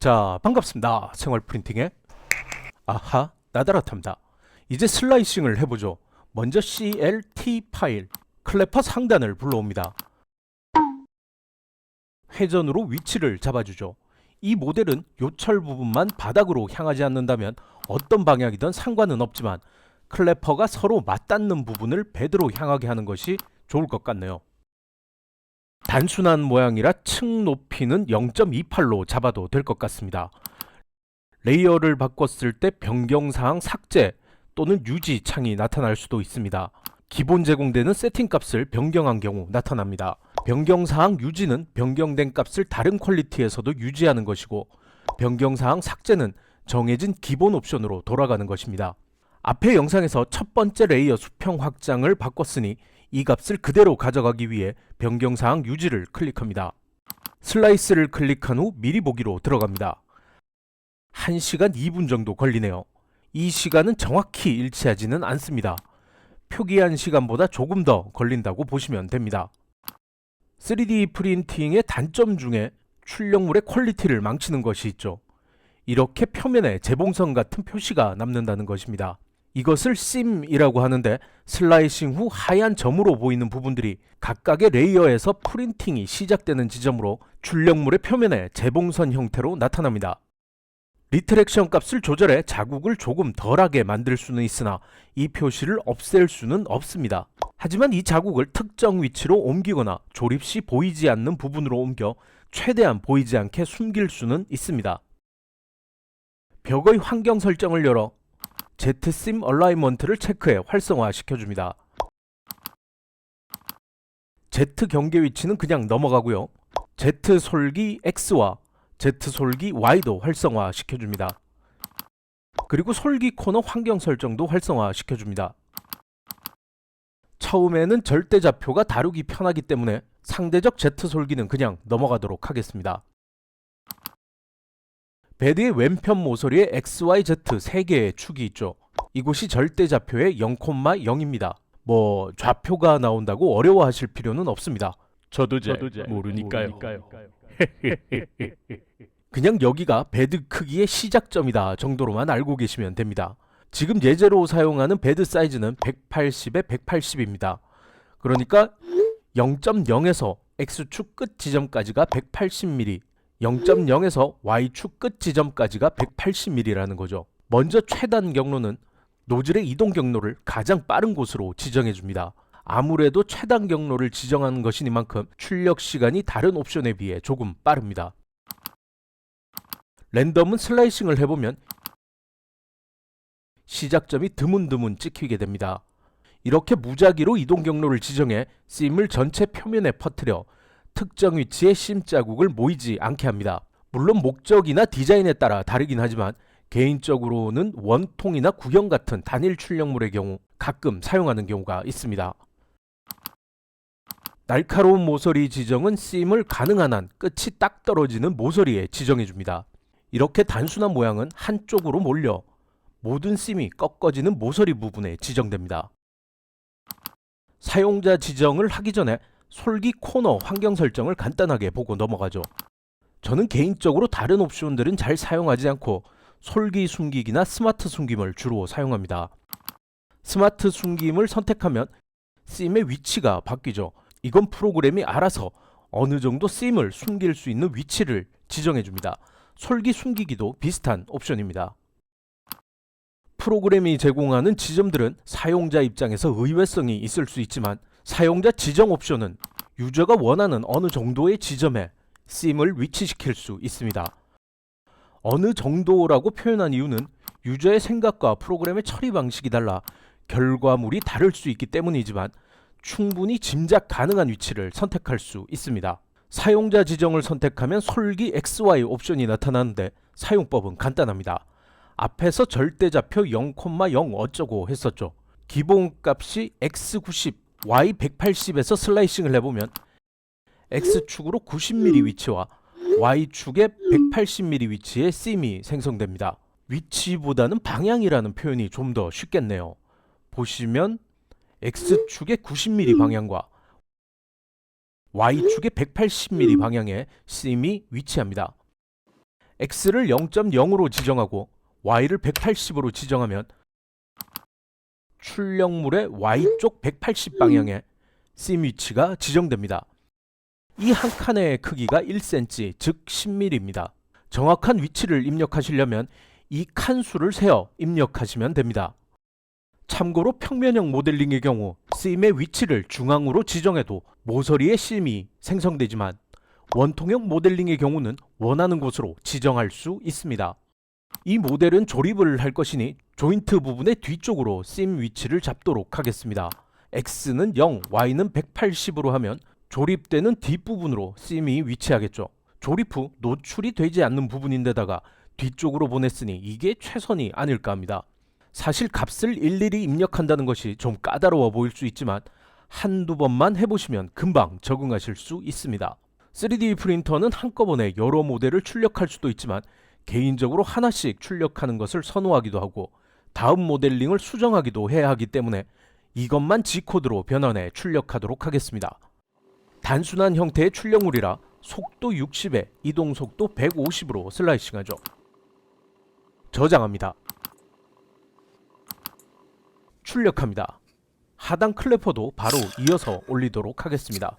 자, 반갑습니다. 생활 프린팅의 아하 나다라탑니다. 이제 슬라이싱을 해보죠. 먼저 CLT 파일 클래퍼 상단을 불러옵니다. 회전으로 위치를 잡아주죠. 이 모델은 요철 부분만 바닥으로 향하지 않는다면 어떤 방향이든 상관은 없지만 클래퍼가 서로 맞닿는 부분을 베드로 향하게 하는 것이 좋을 것 같네요. 단순한 모양이라 층 높이는 0.28로 잡아도 될 것 같습니다. 레이어를 바꿨을 때 변경사항 삭제 또는 유지 창이 나타날 수도 있습니다. 기본 제공되는 세팅 값을 변경한 경우 나타납니다. 변경사항 유지는 변경된 값을 다른 퀄리티에서도 유지하는 것이고 변경사항 삭제는 정해진 기본 옵션으로 돌아가는 것입니다. 앞의 영상에서 첫 번째 레이어 수평 확장을 바꿨으니 이 값을 그대로 가져가기 위해 변경사항 유지를 클릭합니다. 슬라이스를 클릭한 후 미리 보기로 들어갑니다. 1시간 2분 정도 걸리네요. 이 시간은 정확히 일치하지는 않습니다. 표기한 시간보다 조금 더 걸린다고 보시면 됩니다. 3D 프린팅의 단점 중에 출력물의 퀄리티를 망치는 것이 있죠. 이렇게 표면에 재봉선 같은 표시가 남는다는 것입니다. 이것을 심이라고 하는데 슬라이싱 후 하얀 점으로 보이는 부분들이 각각의 레이어에서 프린팅이 시작되는 지점으로 출력물의 표면에 재봉선 형태로 나타납니다. 리트렉션 값을 조절해 자국을 조금 덜하게 만들 수는 있으나 이 표시를 없앨 수는 없습니다. 하지만 이 자국을 특정 위치로 옮기거나 조립 시 보이지 않는 부분으로 옮겨 최대한 보이지 않게 숨길 수는 있습니다. 벽의 환경 설정을 열어 ZSIM 얼라이먼트를 체크해 활성화 시켜줍니다. Z 경계 위치는 그냥 넘어가고요. Z 솔기 X와 Z 솔기 Y도 활성화 시켜줍니다. 그리고 솔기 코너 환경 설정도 활성화 시켜줍니다. 처음에는 절대 좌표가 다루기 편하기 때문에 상대적 Z 솔기는 그냥 넘어가도록 하겠습니다. 베드의 왼편 모서리에 XYZ 3개의 축이 있죠. 이곳이 절대좌표의 0,0입니다. 뭐 좌표가 나온다고 어려워하실 필요는 없습니다. 저도 잘 모르니까요. 그냥 여기가 베드 크기의 시작점이다 정도로만 알고 계시면 됩니다. 지금 예제로 사용하는 베드 사이즈는 180에 180입니다. 그러니까 0.0에서 X축 끝 지점까지가 180mm, 0.0에서 Y축 끝 지점까지가 180mm라는 거죠. 먼저 최단 경로는 노즐의 이동 경로를 가장 빠른 곳으로 지정해 줍니다. 아무래도 최단 경로를 지정하는 것이니만큼 출력 시간이 다른 옵션에 비해 조금 빠릅니다. 랜덤은 슬라이싱을 해보면 시작점이 드문드문 찍히게 됩니다. 이렇게 무작위로 이동 경로를 지정해 심을 전체 표면에 퍼뜨려 특정 위치에 심 자국을 모이지 않게 합니다. 물론 목적이나 디자인에 따라 다르긴 하지만 개인적으로는 원통이나 구형 같은 단일 출력물의 경우 가끔 사용하는 경우가 있습니다. 날카로운 모서리 지정은 심을 가능한 한 끝이 딱 떨어지는 모서리에 지정해 줍니다. 이렇게 단순한 모양은 한쪽으로 몰려 모든 심이 꺾어지는 모서리 부분에 지정됩니다. 사용자 지정을 하기 전에 솔기 코너 환경 설정을 간단하게 보고 넘어가죠. 저는 개인적으로 다른 옵션들은 잘 사용하지 않고 솔기 숨기기나 스마트 숨김을 주로 사용합니다. 스마트 숨김을 선택하면 심의 위치가 바뀌죠. 이건 프로그램이 알아서 어느 정도 심을 숨길 수 있는 위치를 지정해 줍니다. 솔기 숨기기도 비슷한 옵션입니다. 프로그램이 제공하는 지점들은 사용자 입장에서 의외성이 있을 수 있지만 사용자 지정 옵션은 유저가 원하는 어느 정도의 지점에 심을 위치시킬 수 있습니다. 어느 정도라고 표현한 이유는 유저의 생각과 프로그램의 처리 방식이 달라 결과물이 다를 수 있기 때문이지만 충분히 짐작 가능한 위치를 선택할 수 있습니다. 사용자 지정을 선택하면 솔기 XY 옵션이 나타나는데 사용법은 간단합니다. 앞에서 절대좌표 0,0 어쩌고 했었죠. 기본값이 X90, Y180에서 슬라이싱을 해보면 X축으로 90mm 위치와 Y축에 180mm 위치의 심이 생성됩니다. 위치보다는 방향이라는 표현이 좀 더 쉽겠네요. 보시면 X축의 90mm 방향과 Y축의 180mm 방향에 심이 위치합니다. X를 0.0으로 지정하고 Y를 180으로 지정하면 출력물의 Y쪽 180 방향에 심 위치가 지정됩니다. 이 한 칸의 크기가 1cm, 즉 10mm입니다. 정확한 위치를 입력하시려면 이 칸수를 세어 입력하시면 됩니다. 참고로 평면형 모델링의 경우 씀의 위치를 중앙으로 지정해도 모서리에 씀이 생성되지만 원통형 모델링의 경우는 원하는 곳으로 지정할 수 있습니다. 이 모델은 조립을 할 것이니 조인트 부분의 뒤쪽으로 씀 위치를 잡도록 하겠습니다. X는 0, Y는 180으로 하면 조립되는 뒷부분으로 씀이 위치하겠죠. 조립 후 노출이 되지 않는 부분인데다가 뒤쪽으로 보냈으니 이게 최선이 아닐까 합니다. 사실 값을 일일이 입력한다는 것이 좀 까다로워 보일 수 있지만 한두 번만 해보시면 금방 적응하실 수 있습니다. 3D 프린터는 한꺼번에 여러 모델을 출력할 수도 있지만 개인적으로 하나씩 출력하는 것을 선호하기도 하고 다음 모델링을 수정하기도 해야 하기 때문에 이것만 G코드로 변환해 출력하도록 하겠습니다. 단순한 형태의 출력물이라 속도 60에 이동 속도 150으로 슬라이싱하죠. 저장합니다. 출력합니다. 하단 클래퍼도 바로 이어서 올리도록 하겠습니다.